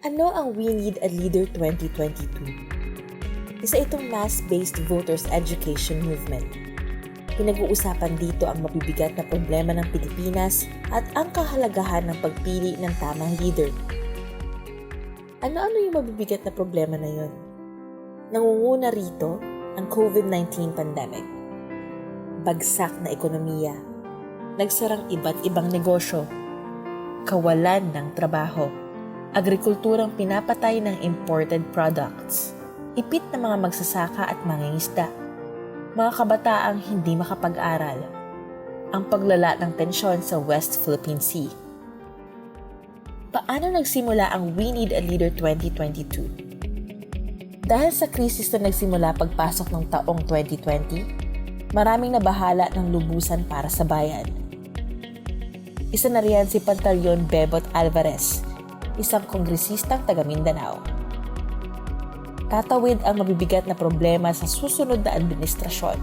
Ano ang We Need a Leader 2022? Isa itong mass-based voters education movement. Pinag-uusapan dito ang mabibigat na problema ng Pilipinas at ang kahalagahan ng pagpili ng tamang leader. Ano-ano yung mabibigat na problema na yun? Nangunguna rito ang COVID-19 pandemic. Bagsak na ekonomiya. Nagsarang iba't ibang negosyo. Kawalan ng trabaho agrikulturang pinapatay ng imported products, ipit na mga magsasaka at mangingisda, mga kabataang hindi makapag-aral, ang paglala ng tensyon sa West Philippine Sea. Paano nagsimula ang We Need a Leader 2022? Dahil sa krisis na nagsimula pagpasok ng taong 2020, maraming nabahala ng lubusan para sa bayan. Isa na riyan si Pantaleon Bebot Alvarez, isang kongresistang taga Mindanao. Tatawid ang mabibigat na problema sa susunod na administrasyon.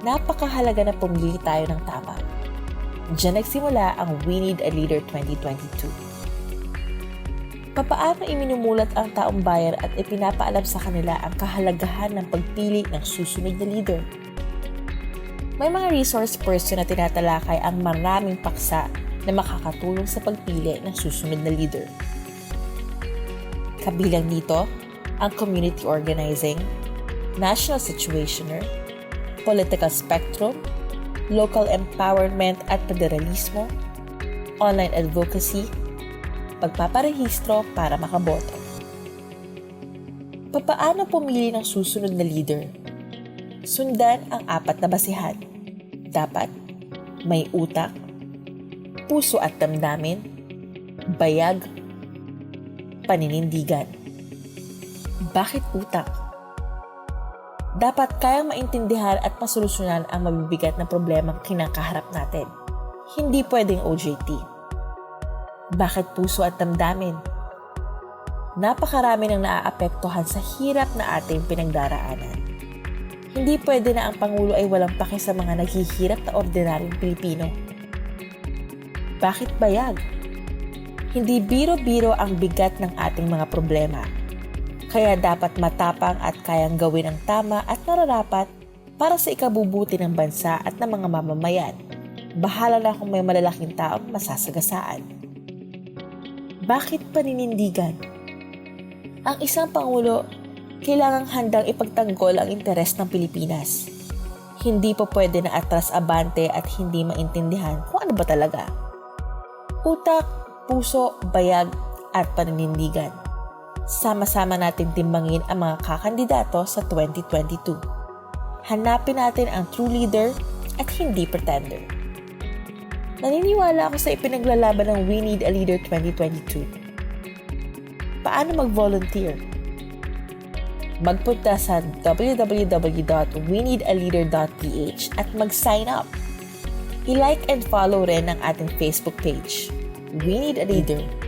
Napakahalaga na pumili tayo ng tama. Diyan nagsimula ang We Need a Leader 2022. Papaano iminumulat ang taong bayan at ipinapaalam sa kanila ang kahalagahan ng pagpili ng susunod na leader? May mga resource person na tinatalakay ang maraming paksa na makakatulong sa pagpili ng susunod na leader. Kabilang nito ang community organizing, national situationer, political spectrum, local empowerment at federalismo, online advocacy, pagpaparehistro para makaboto. Papaano pumili ng susunod na leader? Sundan ang apat na basihan. Dapat may utak, puso at damdamin, bayag, paninindigan. Bakit utak? Dapat kayang maintindihan at masolusyonan ang mabibigat na problema kinakaharap natin. Hindi pwedeng OJT. Bakit puso at damdamin? Napakarami nang naaapektuhan sa hirap na ating pinagdaraanan. Hindi pwede na ang Pangulo ay walang pake sa mga naghihirap na ordinaryong Pilipino bakit bayag? Hindi biro-biro ang bigat ng ating mga problema. Kaya dapat matapang at kayang gawin ang tama at nararapat para sa ikabubuti ng bansa at ng mga mamamayan. Bahala na kung may malalaking taong masasagasaan. Bakit paninindigan? Ang isang pangulo, kailangang handang ipagtanggol ang interes ng Pilipinas. Hindi po pwede na atras abante at hindi maintindihan kung ano ba talaga utak, puso, bayag, at paninindigan. Sama-sama natin timbangin ang mga kakandidato sa 2022. Hanapin natin ang true leader at hindi pretender. Naniniwala ako sa ipinaglalaban ng We Need a Leader 2022. Paano mag-volunteer? Magpunta sa www.weneedaleader.ph at mag-sign up I-like and follow rin ang ating Facebook page. We Need a Leader